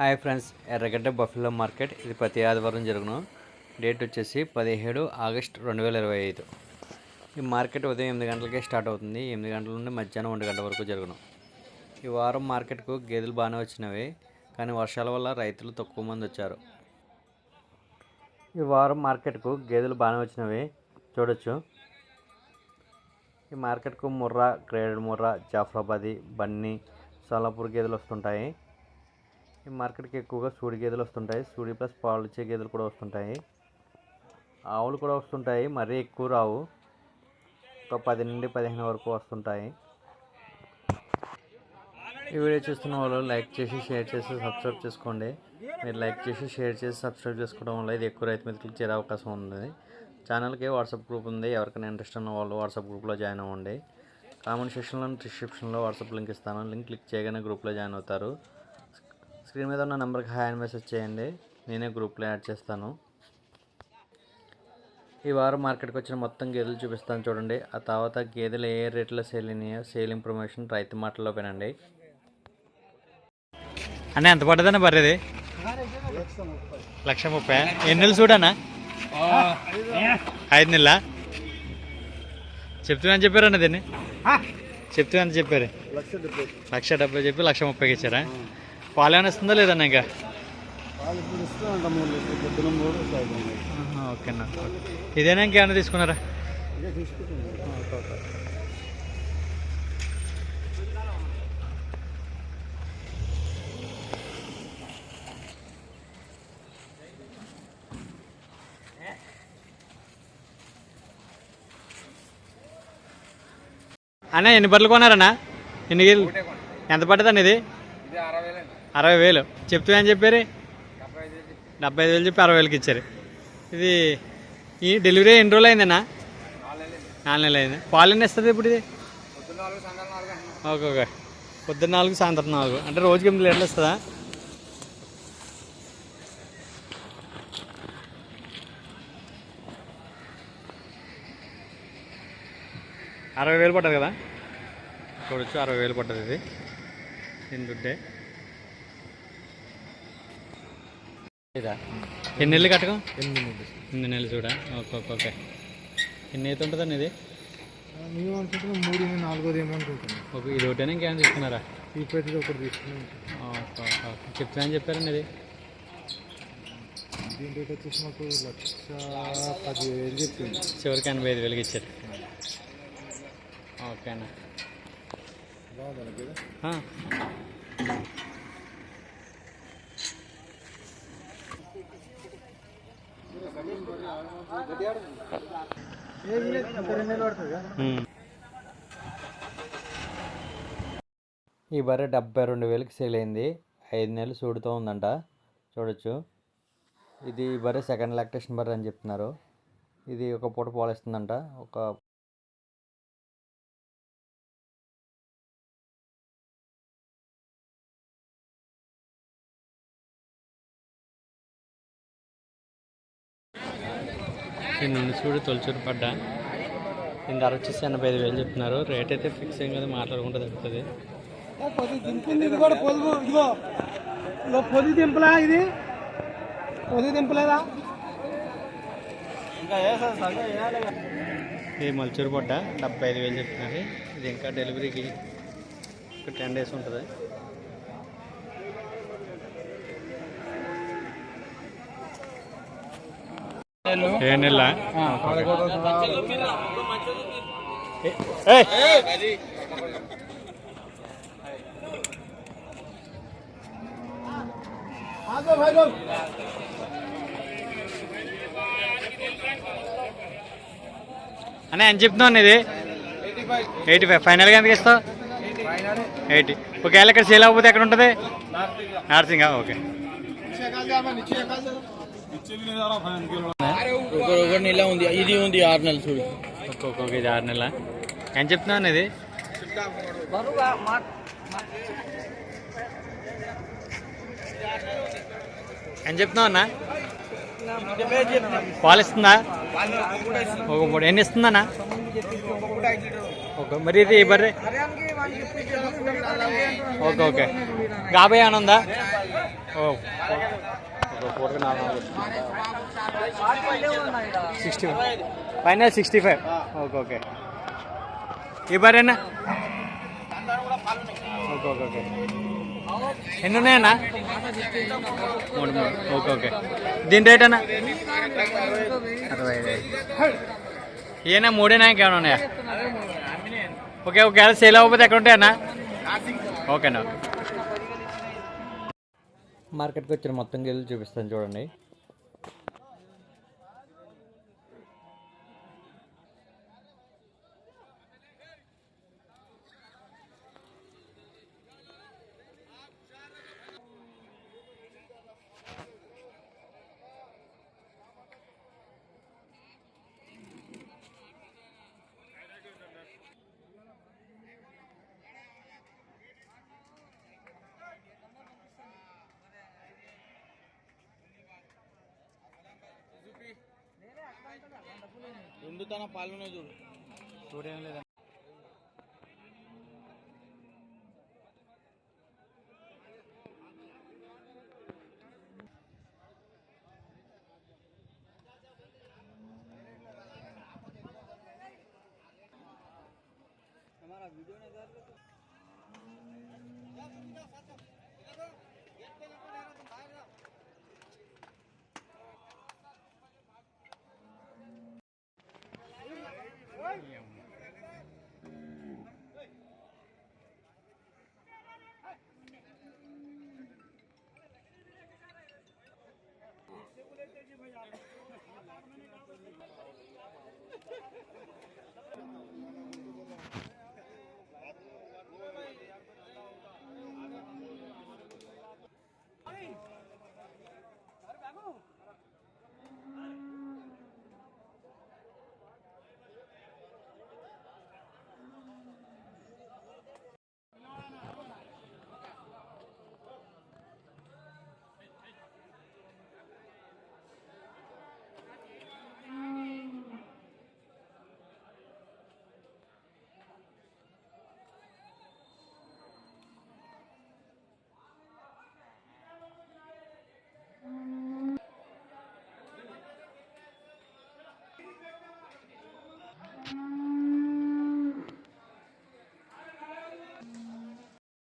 Hi friends Erragadda buffalo market. ఇది ప్రతి ఆదివారం జరుగును. డేట్ వచ్చేసి పదిహేడు ఆగస్ట్ రెండు వేల ఇరవై ఐదు. ఈ మార్కెట్ ఉదయం ఎనిమిది గంటలకే స్టార్ట్ అవుతుంది. ఎనిమిది గంటల నుండి మధ్యాహ్నం ఒంటి గంట వరకు జరుగును. ఈ వారం మార్కెట్కు గేదెలు బాగానే వచ్చినవి కానీ వర్షాల వల్ల రైతులు తక్కువ మంది వచ్చారు. ఈ వారం మార్కెట్కు గేదెలు బాగానే వచ్చినవి చూడొచ్చు. ఈ మార్కెట్కు ముర్రా గ్రేడ్ ముర్రా జాఫ్రాబాదీ బన్నీ సోలాపూర్ గేదెలు వస్తుంటాయి. ఈ మార్కెట్కి ఎక్కువగా సూడి గేదెలు వస్తుంటాయి. సూడి ప్లస్ పాలు ఇచ్చే గేదెలు కూడా వస్తుంటాయి. ఆవులు కూడా వస్తుంటాయి. మరీ ఎక్కువ రావు. ఒక పది నుండి పదిహేను వరకు వస్తుంటాయి. ఈ వీడియో చూస్తున్న వాళ్ళు లైక్ చేసి షేర్ చేసి సబ్స్క్రైబ్ చేసుకోండి. మీరు లైక్ చేసి షేర్ చేసి సబ్స్క్రైబ్ చేసుకోవడం వల్ల ఇది ఎక్కువ రైతు మీద క్లిక్ చేరే అవకాశం ఉంది. ఛానల్కి వాట్సాప్ గ్రూప్ ఉంది. ఎవరికైనా ఇంట్రెస్ట్ ఉన్న వాళ్ళు వాట్సాప్ గ్రూప్లో జాయిన్ అవ్వండి. కామెంట్ సెక్షన్లో డిస్క్రిప్షన్లో వాట్సాప్ లింక్ ఇస్తాను. లింక్ క్లిక్ చేయగానే గ్రూప్లో జాయిన్ అవుతారు. స్క్రీన్ మీద ఉన్న నెంబర్కి హాయ్ అని మెసేజ్ చేయండి. నేనే గ్రూప్లో యాడ్ చేస్తాను. ఈ వారం మార్కెట్కి వచ్చిన మొత్తం గేదెలు చూపిస్తాను చూడండి. ఆ తర్వాత గేదెలు ఏ రేట్లో సేల్ అయినాయో సేల్ ఇన్ఫర్మేషన్ రైతు మాటల్లో వినండి. అన్న ఎంత పడ్డదన్న బర్రెది? లక్ష ముప్పై. ఎన్ని నెలలు చూడనా ఐదు నెలల? చెప్తున్నా చెప్పారన్న దీన్ని? చెప్తున్నా చెప్పారు. లక్ష డెబ్బై చెప్పి లక్ష ముప్పైకి ఇచ్చారా? పాలు ఏమైనా ఇస్తుందా లేదన్న ఇంకా వాళ్ళు ఇప్పుడు ఇస్తూ అంట మూడు లీటర్లు పొద్దున మూడు సాయంత్రం మూడు. ఆహా, ఓకే అన్న. ఇదేనా ఇంకేమైనా తీసుకున్నారా? అన్న ఎన్ని బర్రెలు కొన్నారన్నా? ఎన్ని ఎంత పడ్డదండి ఇది? అరవై వేలు. చెప్తే అని చెప్పారు? డెబ్బై ఐదు వేలు చెప్పి అరవై వేలకి ఇచ్చారు. ఇది ఈ డెలివరీ ఎన్ని రోజులు అయిందన్నా? నాలుగు నెలలు అయింది. పాలు ఎన్ని ఇస్తుంది ఇప్పుడు ఇది? Okay okay. పొద్దున్న నాలుగు సాయంత్రం నాలుగు. అంటే రోజుకి ఎనిమిది లీటర్లు ఇస్తుందా? అరవై వేలు పట్టదు కదా? చూడొచ్చు అరవై వేలు పట్టదు ఇది. దీని దుడ్డే ఇదా ఎన్ని నెలలు కట్టకం? ఎనిమిది నెలలు. ఎనిమిది నెలలు చూడా. Okay okay okay. ఎన్ని అయితే ఉంటుందండి ఇది మేము అనుకుంటున్నాం మూడు నాలుగోది ఏమో అనుకుంటున్నాం. ఒక ఇది ఒకటేనా ఇంకేమైనా తీసుకున్నారా? ఈ ప్రతిది ఒకటి తీసుకున్నాం. Okay okay okay. చెప్తా అని చెప్పారండి ఇది దీని రేట్ వచ్చేసి మాకు లక్ష పదివేలు చెప్పింది. చివరికి ఎనభై ఐదు వేలకి ఇచ్చారు. ఓకే అన్న. బాగుందా కదా ఆ. రెండు నెలలు పడుతుంది ఉమ్. ఈ బర్రె డెబ్బై రెండు వేలకి సేల్ అయింది. ఐదు నెలలు చూడుతూ ఉందంట. చూడొచ్చు. ఇది ఈ బర్రె సెకండ్ లాక్టేషన్ బర్రె అని చెప్తున్నారు. ఇది ఒక పూట పాలిస్తుందంట. ఒక ఈ నుండి చూడు తొలిచూరు పడ్డా. దీని ధర వచ్చేసి ఎనభై ఐదు వేలు చెప్తున్నారు. రేట్ అయితే ఫిక్స్ ఏం కదా మాట్లాడుకుంటే తగ్గుతుంది పొది దింపలా ఇది? పొది దింపలేదా? ఇది మల్చూరు పడ్డ డెబ్బై ఐదు వేలు చెప్తున్నారు. ఇది ఇంకా డెలివరీకి ఒక టెన్ డేస్ ఉంటుంది. ఏ నెల ఆగో భాగో అన్న ఎంత చెప్తున్నావు ఇది ఎయిటీ ఫైవ్. ఫైనల్గా ఎంత ఇస్తావు ఎయిటీ. ఒకవేళ ఇక్కడ సేల్ అవ్వకపోతే ఎక్కడ ఉంటుంది? నార్సింగా ఓకే. ఒకటి నెల ఉంది ఇది ఉంది ఆరు నెలలు చూడు. ఒక్కొక్క ఇది ఆరు నెలల? ఏం చెప్తున్నావు ఇది ఏం చెప్తున్నావు అన్న? పాలు ఇస్తుందా ఒక మూడు ఎన్ని ఇస్తుందన్నా ఓకే మరి ఇది బర్రె ఓకే ఓకే. గాబే అని ఉందా ఓ sixty five. Final sixty five. Okay okay. ఈ బరేనా ఓకే ఓకే ఓకే. ఎన్ని ఉన్నాయన్నా? మూడు మూడు. Okay okay. దీని రేట్ అన్నా? అరవై ఐదు. ఏనా మూడేనా? ఇంకేమైనా ఉన్నాయా? Okay okay. సేల్ అవ్వకపోతే ఎక్కడ ఉంటాయన్నా? ఓకేనా ఓకే మార్కెట్కి వచ్చిన మొత్తం గెలు చూపిస్తాను చూడండి. రెండు తన పాలు చూడు. చూడేం లేదా time.